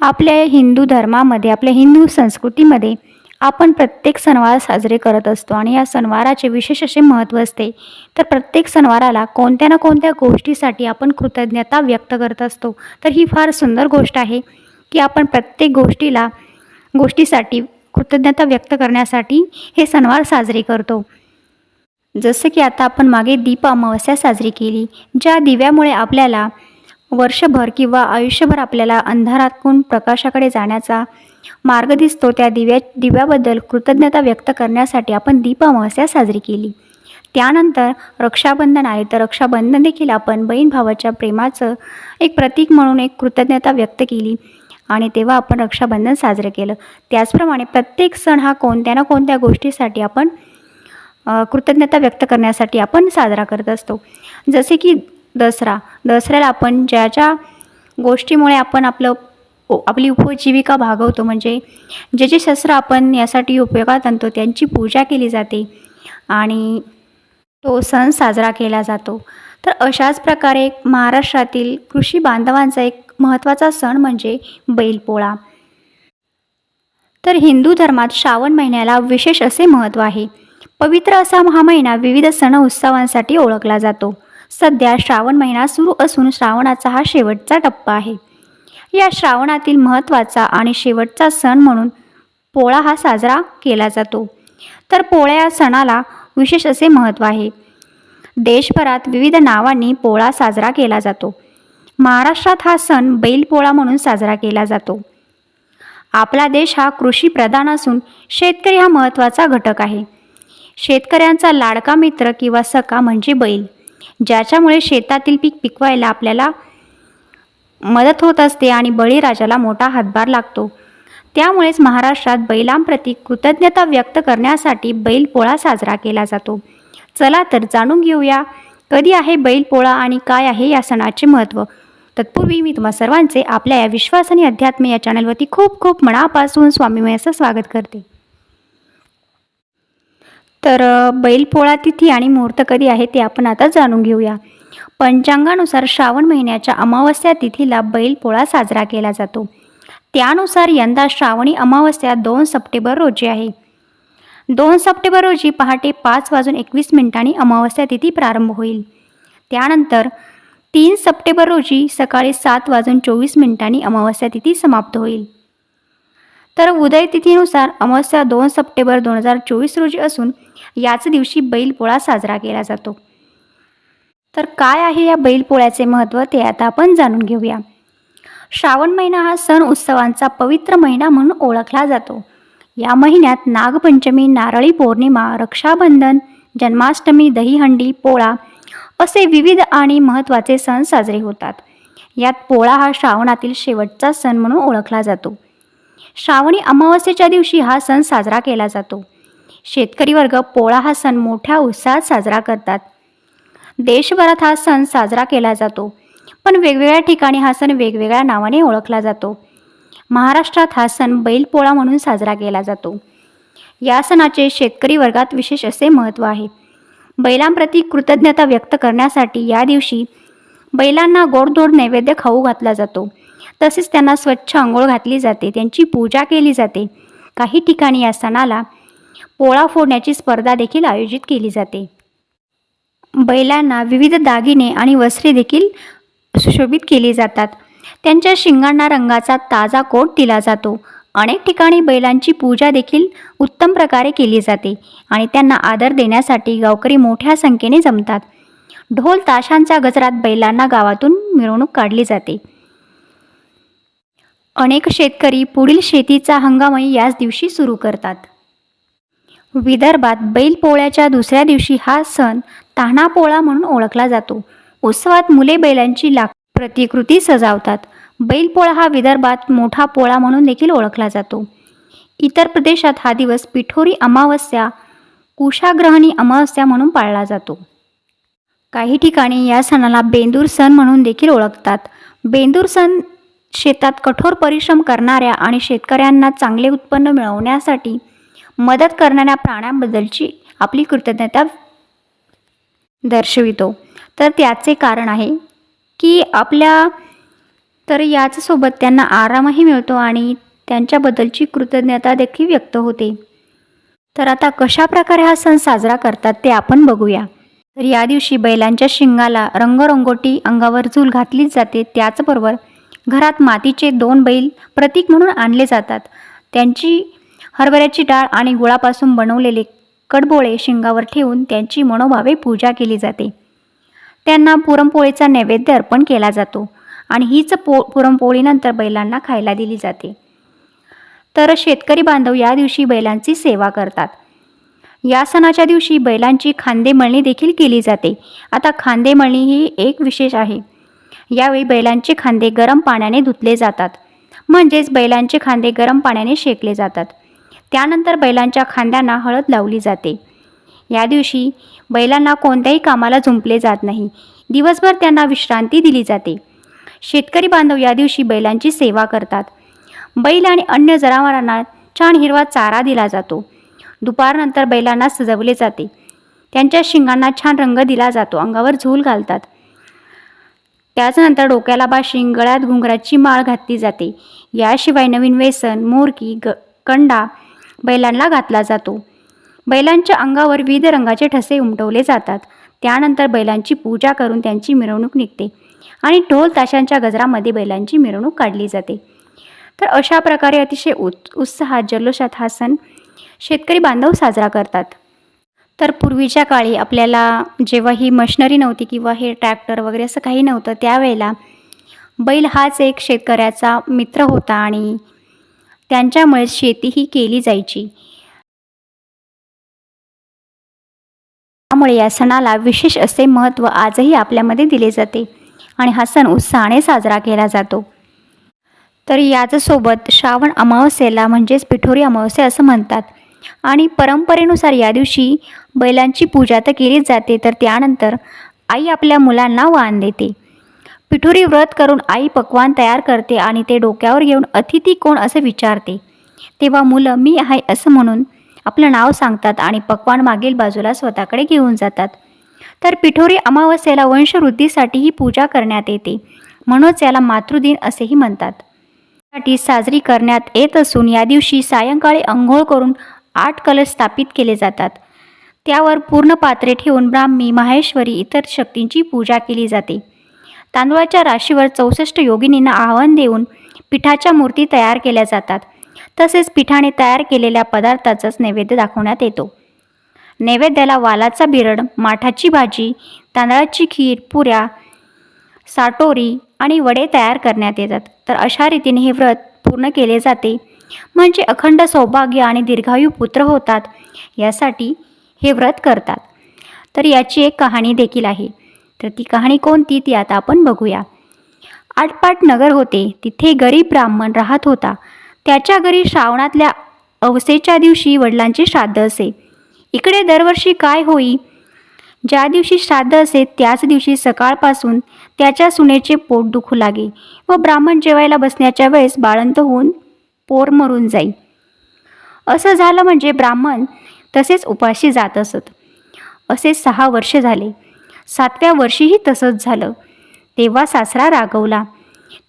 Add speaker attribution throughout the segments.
Speaker 1: आपल्या हिंदू धर्मामध्ये आपल्या हिंदू संस्कृतीमध्ये आपण प्रत्येक सणवार साजरे करत असतो आणि या सणवाराचे विशेष असे महत्त्व असते. तर प्रत्येक सणवाराला कोणत्या ना कोणत्या गोष्टीसाठी आपण कृतज्ञता व्यक्त करत असतो. तर ही फार सुंदर गोष्ट आहे की आपण प्रत्येक गोष्टीला गोष्टीसाठी कृतज्ञता व्यक्त करण्यासाठी हे सणवार साजरे करतो. जसं की आता आपण मागे दीप अमावस्या साजरी केली ज्या दिव्यामुळे आपल्याला वर्षभर किंवा आयुष्यभर आपल्याला अंधारातून प्रकाशाकडे जाण्याचा मार्ग दिसतो. त्या दिव्या दिव्याबद्दल कृतज्ञता व्यक्त करण्यासाठी आपण दीप साजरी केली. त्यानंतर रक्षाबंधन आहे. तर रक्षाबंधन देखील आपण बहीण भावाच्या प्रेमाचं एक प्रतीक म्हणून एक कृतज्ञता व्यक्त केली आणि तेव्हा आपण रक्षाबंधन साजरं केलं. त्याचप्रमाणे प्रत्येक सण हा कोणत्या ना कोणत्या गोष्टीसाठी आपण कृतज्ञता व्यक्त करण्यासाठी आपण साजरा करत असतो. जसे की दसरा. दसऱ्याला आपण ज्या ज्या गोष्टीमुळे आपण आपलं आपली उपजीविका भागवतो म्हणजे जे जे शस्त्र आपण यासाठी उपयोगात आणतो त्यांची पूजा केली जाते आणि तो सण साजरा केला जातो. तर अशाच प्रकारे महाराष्ट्रातील कृषी बांधवांचा एक महत्त्वाचा सण म्हणजे बैलपोळा. तर हिंदू धर्मात श्रावण महिन्याला विशेष असे महत्त्व आहे. पवित्र असा हा महिना विविध सण उत्सवांसाठी ओळखला जातो. सध्या श्रावण महिना सुरू असून श्रावणाचा हा शेवटचा टप्पा आहे. या श्रावणातील महत्त्वाचा आणि शेवटचा सण म्हणून पोळा हा साजरा केला जातो. तर पोळ्या या सणाला विशेष असे महत्त्व आहे. देशभरात विविध नावांनी पोळा साजरा केला जातो. महाराष्ट्रात हा सण बैलपोळा म्हणून साजरा केला जातो. आपला देश हा कृषी प्रधान असून शेतकरी हा महत्त्वाचा घटक आहे. शेतकऱ्यांचा लाडका मित्र किंवा सखा म्हणजे बैल. ज्याच्यामुळे शेतातील पीक पिकवायला आपल्याला मदत होत असते आणि बळीराजाला मोठा हातभार लागतो. त्यामुळेच महाराष्ट्रात बैलांप्रती कृतज्ञता व्यक्त करण्यासाठी बैलपोळा साजरा केला जातो. चला तर जाणून घेऊया कधी आहे बैलपोळा आणि काय आहे या सणाचे महत्त्व? तत्पूर्वी मी तुम्हा सर्वांचे आपल्या या विश्वास आणि अध्यात्म या चॅनलवरती खूप खूप मनापासून स्वामीमयाचं स्वागत करते. तर बैलपोळा तिथी आणि मुहूर्त कधी आहे ते आपण आता जाणून घेऊया. पंचांगानुसार श्रावण महिन्याच्या अमावस्या तिथीला बैलपोळा साजरा केला जातो. त्यानुसार यंदा श्रावणी अमावस्या दोन सप्टेंबर रोजी आहे. दोन सप्टेंबर रोजी पहाटे पाच वाजून एकवीस मिनिटांनी अमावस्या तिथी प्रारंभ होईल. त्यानंतर तीन सप्टेंबर रोजी सकाळी सात वाजून चोवीस मिनिटांनी अमावस्या तिथी समाप्त होईल. तर उदयतिथीनुसार अमावस्या दोन सप्टेंबर दोन हजार चोवीस रोजी असून याच दिवशी बैलपोळा साजरा केला जातो. तर काय आहे या बैलपोळ्याचे महत्त्व ते आता आपण जाणून घेऊया. श्रावण महिना हा सण उत्सवांचा पवित्र महिना म्हणून ओळखला जातो. या महिन्यात नागपंचमी नारळी पौर्णिमा रक्षाबंधन जन्माष्टमी दहीहंडी पोळा असे विविध आणि महत्त्वाचे सण साजरे होतात. यात पोळा हा श्रावणातील शेवटचा सण म्हणून ओळखला जातो. श्रावणी अमावस्येच्या दिवशी हा सण साजरा केला जातो. शेतकरी वर्ग पोळा हा सण मोठ्या उत्साहात साजरा करतात. देशभरात हा सण साजरा केला जातो पण वेगवेगळ्या ठिकाणी हा सण वेगवेगळ्या नावाने ओळखला जातो. महाराष्ट्रात हा सण बैलपोळा म्हणून साजरा केला जातो. या सणाचे शेतकरी वर्गात विशेष असे महत्त्व आहे. बैलांप्रती कृतज्ञता व्यक्त करण्यासाठी या दिवशी बैलांना गोडधोड नैवेद्य खाऊ घातला जातो. तसेच त्यांना स्वच्छ आंघोळ घातली जाते त्यांची पूजा केली जाते. काही ठिकाणी या सणाला पोळा फोडण्याची स्पर्धा देखील आयोजित केली जाते. बैलांना विविध दागिने आणि वस्त्रे देखील सुशोभित केली जातात. त्यांच्या शिंगांना रंगाचा ताजा कोट दिला जातो. अनेक ठिकाणी बैलांची पूजा देखील उत्तम प्रकारे केली जाते आणि त्यांना आदर देण्यासाठी गावकरी मोठ्या संख्येने जमतात. ढोल ताशांच्या गजरात बैलांना गावातून मिरवणूक काढली जाते. अनेक शेतकरी पुढील शेतीचा हंगामही याच दिवशी सुरू करतात. विदर्भात बैलपोळ्याच्या दुसऱ्या दिवशी हा सण तान्हा पोळा म्हणून ओळखला जातो. उत्सवात मुले बैलांची लाख प्रतिकृती सजावतात. बैलपोळा हा विदर्भात मोठा पोळा म्हणून देखील ओळखला जातो. इतर प्रदेशात हा दिवस पिठोरी अमावस्या कुशाग्रहणी अमावस्या म्हणून पाळला जातो. काही ठिकाणी या सणाला बेंदूर सण म्हणून देखील ओळखतात. बेंदूर सण शेतात कठोर परिश्रम करणाऱ्या आणि शेतकऱ्यांना चांगले उत्पन्न मिळवण्यासाठी मदत करणाऱ्या प्राण्यांबद्दलची आपली कृतज्ञता दर्शवितो. तर त्याचे कारण आहे की आपल्या तर याचसोबत त्यांना आरामही मिळतो आणि त्यांच्याबद्दलची कृतज्ञता देखील व्यक्त होते. तर आता कशा प्रकारे हा सण साजरा करतात ते आपण बघूया. तर या दिवशी बैलांच्या शिंगाला रंगरंगोटी अंगावर झूल घातलीच जाते त्याचबरोबर घरात मातीचे दोन बैल प्रतीक म्हणून आणले जातात. त्यांची हरभऱ्याची डाळ आणि गुळापासून बनवलेले कडबोळे शिंगावर ठेवून त्यांची मनोभावे पूजा केली जाते. त्यांना पुरणपोळीचा नैवेद्य अर्पण केला जातो आणि हीच पो पुरणपोळीनंतर बैलांना खायला दिली जाते. तर शेतकरी बांधव या दिवशी बैलांची सेवा करतात. या सणाच्या दिवशी बैलांची खांदेमळणी देखील केली जाते. आता खांदेमळणी ही एक विशेष आहे. यावेळी बैलांचे खांदे गरम पाण्याने धुतले जातात. म्हणजेच बैलांचे खांदे गरम पाण्याने शेकले जातात. त्यानंतर बैलांच्या खांद्यांना हळद लावली जाते. या दिवशी बैलांना कोणत्याही कामाला झुंपले जात नाही. दिवसभर त्यांना विश्रांती दिली जाते. शेतकरी बांधव या दिवशी बैलांची सेवा करतात. बैल आणि अन्य जनावरांना छान हिरवा चारा दिला जातो. दुपारनंतर बैलांना सजवले जाते. त्यांच्या शिंगांना छान रंग दिला जातो. अंगावर झूल घालतात. त्याचनंतर डोक्याला बाशिंग गळ्यात घुंगराची माळ घातली जाते. याशिवाय नवीन वेसन मोरकी ग कंडा बैलांना घातला जातो. बैलांच्या अंगावर विविध रंगाचे ठसे उमटवले जातात. त्यानंतर बैलांची पूजा करून त्यांची मिरवणूक निघते आणि ढोल ताशांच्या गजरामध्ये बैलांची मिरवणूक काढली जाते. तर अशा प्रकारे अतिशय उत् उत्साहात जल्लोषात हा सण शेतकरी बांधव साजरा करतात. तर पूर्वीच्या काळी आपल्याला जेव्हा ही मशिनरी नव्हती किंवा हे ट्रॅक्टर वगैरे असं काही नव्हतं त्यावेळेला बैल हाच एक शेतकऱ्याचा मित्र होता आणि त्यांच्यामुळे शेती ही केली जायची. त्यामुळे या सणाला विशेष असे महत्त्व आजही आपल्यामध्ये दिले जाते आणि हा सण उत्साहाने साजरा केला जातो. तर याचसोबत श्रावण अमावस्येला म्हणजेच पिठोरी अमावस्या असं म्हणतात. आणि परंपरेनुसार या दिवशी बैलांची पूजा तर केलीच जाते तर त्यानंतर आई आपल्या मुलांना वाण देते. पिठोरी व्रत करून आई पक्वान तयार करते आणि ते डोक्यावर घेऊन अतिथी कोण असं विचारते तेव्हा मुलं मी आहे असं म्हणून आपलं नाव सांगतात आणि पक्वान मागील बाजूला स्वतःकडे घेऊन जातात. तर पिठोरी अमावस्येला वंशवृद्धीसाठी ही पूजा करण्यात येते. म्हणूनच याला मातृदिन असेही म्हणतात. साठी साजरी करण्यात येत असून या दिवशी सायंकाळी अंघोळ करून आठ कलश स्थापित केले जातात. त्यावर पूर्ण पात्रे ठेवून ब्राह्मी माहेश्वरी इतर शक्तींची पूजा केली जाते. तांदूळाच्या राशीवर चौसष्ट योगिनींना आव्हान देऊन पिठाच्या मूर्ती तयार केल्या जातात. तसेच पिठाने तयार केलेल्या पदार्थाचाच नैवेद्य दाखवण्यात येतो. नैवेद्याला वालाचा बिरड माठाची भाजी तांदळाची खीर पुऱ्या साटोरी आणि वडे तयार करण्यात येतात. तर अशा रीतीने हे व्रत पूर्ण केले जाते. म्हणजे अखंड सौभाग्य आणि दीर्घायू पुत्र होतात यासाठी हे व्रत करतात. तर याची एक कहाणी देखील आहे. तर ती कहाणी कोणती ती आता आपण बघूया. आटपाट नगर होते तिथे गरीब ब्राह्मण राहत होता. त्याच्या घरी श्रावणातल्या अवसेच्या दिवशी वडिलांचे श्राद्ध असे. इकडे दरवर्षी काय होई? ज्या दिवशी श्राद्ध असे त्याच दिवशी सकाळपासून त्याच्या सुनेचे पोट दुखू लागे व ब्राह्मण जेवायला बसण्याच्या वेळेस बाळंत होऊन पोर मरून जाई. असं झालं म्हणजे ब्राह्मण तसेच उपाशी जात असत. असे सहा वर्ष झाले. सातव्या वर्षीही तसंच झालं. तेव्हा सासरा रागवला.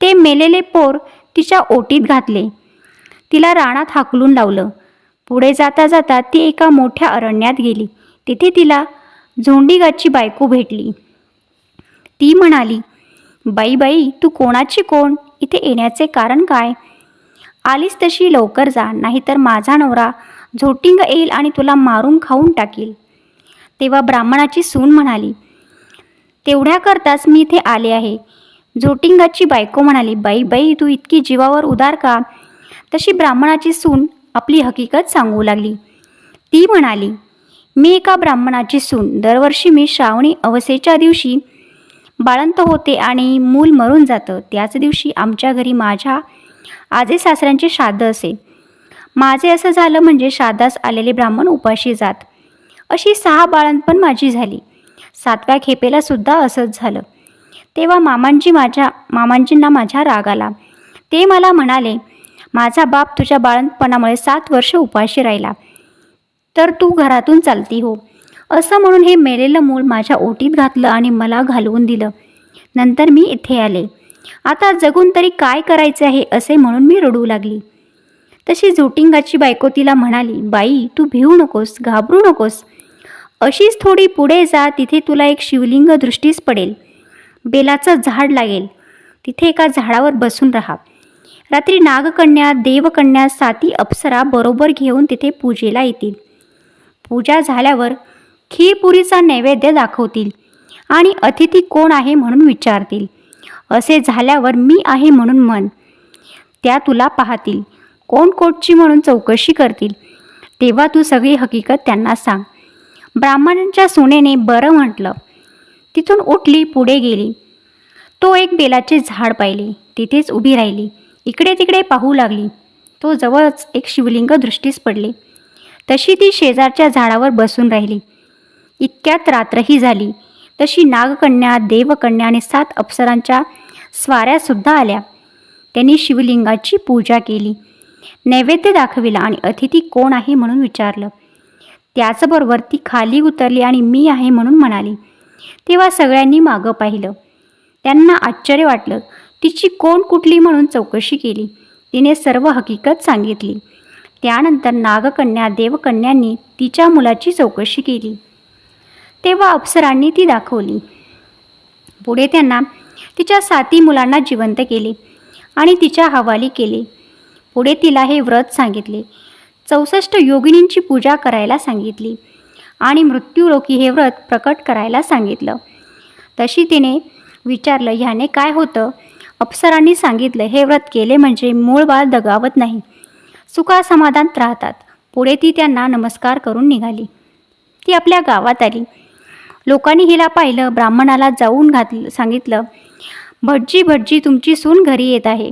Speaker 1: ते मेलेले पोर तिच्या ओटीत घातले. तिला रानात हाकलून लावलं. पुढे जाता जाता ती एका मोठ्या अरण्यात गेली. तिथे तिला झोंडीगाची बायको भेटली. ती म्हणाली बाई बाई तू कोणाची कोण? इथे येण्याचे कारण काय? आलीस तशी लवकर जा नाहीतर माझा नवरा झोटिंग येईल आणि तुला मारून खाऊन टाकील. तेव्हा ब्राह्मणाची सून म्हणाली तेवढ्याकरताच मी इथे आले आहे. झोटिंगाची बायको म्हणाली बाई बाई तू इतकी जीवावर उदार का? तशी ब्राह्मणाची सून आपली हकीकत सांगू लागली. ती म्हणाली मी एका ब्राह्मणाची सून. दरवर्षी मी श्रावणी अवसेच्या दिवशी बाळंत होते आणि मूल मरून जातं. त्याच दिवशी आमच्या घरी माझ्या आजे सासऱ्यांचे श्राद्ध असे. माझे असं झालं म्हणजे श्राद्धास आलेले ब्राह्मण उपाशी जात. अशी सहा बाळंतपण माझी झाली. सातव्या खेपेला सुद्धा असंच झालं. तेव्हा मामांची माझ्या मामांजींना माझ्या राग आला. ते मला म्हणाले माझा बाप तुझ्या बाळंतपणामुळे सात वर्ष उपाशी राहिला. तर तू घरातून चालती हो असं म्हणून हे मेलेलं मूल माझ्या ओटीत घातलं आणि मला घालवून दिलं. नंतर मी इथे आले. आता जगून तरी काय करायचे आहे असे म्हणून मी रडू लागली. तशी जोटिंगाची बायको तिला म्हणाली बाई तू भिवू नकोस घाबरू नकोस. अशीच थोडी पुढे जा तिथे तुला एक शिवलिंग दृष्टीस पडेल. बेलाचं झाड लागेल. तिथे एका झाडावर बसून राहा. रात्री नागकन्या देवकन्या साती अप्सरा बरोबर घेऊन तिथे पूजेला येतील. पूजा झाल्यावर खीरपुरीचा नैवेद्य दाखवतील आणि अतिथी कोण आहे म्हणून विचारतील. असे झाल्यावर मी आहे म्हणून म्हण. त्या तुला पाहतील. कोण कोटची म्हणून चौकशी करतील? तेव्हा तू सगळी हकीकत त्यांना सांग. ब्राह्मणांच्या सुनेने बरं म्हटलं. तिथून उठली पुढे गेली. तो एक बेलाचे झाड पाहिले. तिथेच उभी राहिली. इकडे तिकडे पाहू लागली. तो जवळच एक शिवलिंग दृष्टीस पडले. तशी ती शेजारच्या झाडावर बसून राहिली. इतक्यात रात्रही झाली. तशी नागकन्या देवकन्या आणि सात अप्सरांच्या स्वाऱ्यासुद्धा आल्या. त्यांनी शिवलिंगाची पूजा केली. नैवेद्य दाखविला आणि अतिथी कोण आहे म्हणून विचारलं. त्याचबरोबर ती खाली उतरली आणि मी आहे म्हणून म्हणाली. तेव्हा सगळ्यांनी मागं पाहिलं. त्यांना आश्चर्य वाटलं. तिची कोण कुठली म्हणून चौकशी केली. तिने सर्व हकीकत सांगितली. त्यानंतर नागकन्या देवकन्यांनी तिच्या मुलाची चौकशी केली. तेव्हा अप्सरांनी ती दाखवली. पुढे त्यांना तिच्या साती मुलांना जिवंत केले आणि तिच्या हवाली केले. पुढे तिला हे व्रत सांगितले. चौसष्ट योगिनींची पूजा करायला सांगितली आणि मृत्यूलोकी हे व्रत प्रकट करायला सांगितलं. तशी तिने विचारलं ह्याने काय होतं अप्सरांनी सांगितलं हे व्रत केले म्हणजे मूळ बाळ दगावत नाही. सुखासमाधानात राहतात पुढे ती त्यांना नमस्कार करून निघाली. ती आपल्या गावात आली. लोकांनी हिला पाहिलं ब्राह्मणाला जाऊन घातलं सांगितलं भटजी भटजी तुमची सून घरी येत आहे.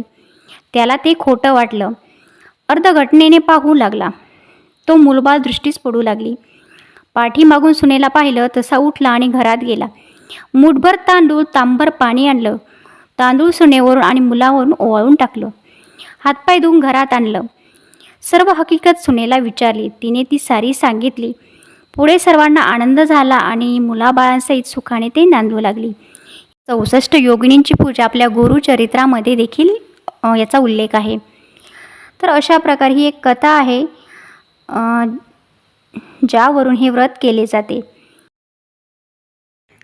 Speaker 1: त्याला ते खोटं वाटलं. अर्धघटनेने पाहू लागला. तो मुलबाळ दृष्टीस पडू लागली. पाठीमागून सुनेला पाहिलं तसा उठला आणि घरात गेला. मुठभर तांदूळ तांबर पाणी आणलं. तांदूळ सुनेवरून आणि मुलावरून ओवाळून टाकलं. हातपाय धुवून घरात आणलं. सर्व हकीकत सुनेला विचारली. तिने ती सारी सांगितली. पुढे सर्वांना आनंद झाला आणि मुलाबाळांसहित सुखाने ते नांदू लागली. चौसष्ट योगिनींची पूजा आपल्या गुरुचरित्रामध्ये देखील याचा उल्लेख आहे. तर अशा प्रकारे ही एक कथा आहे ज्यावरून हे व्रत केले जाते.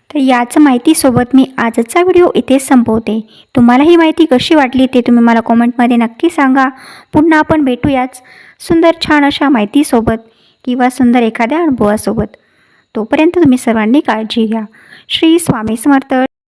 Speaker 1: तर याच माहितीसोबत मी आजचा व्हिडिओ इथे संपवते. तुम्हाला ही माहिती कशी वाटली ते तुम्ही मला कॉमेंटमध्ये नक्की सांगा. पुन्हा आपण भेटूयाच सुंदर छान अशा माहितीसोबत. किंवा सुंदर एखाद्या अनुभवासोबत. तोपर्यंत तुम्ही सर्वांनी काळजी घ्या. श्री स्वामी समर्थ.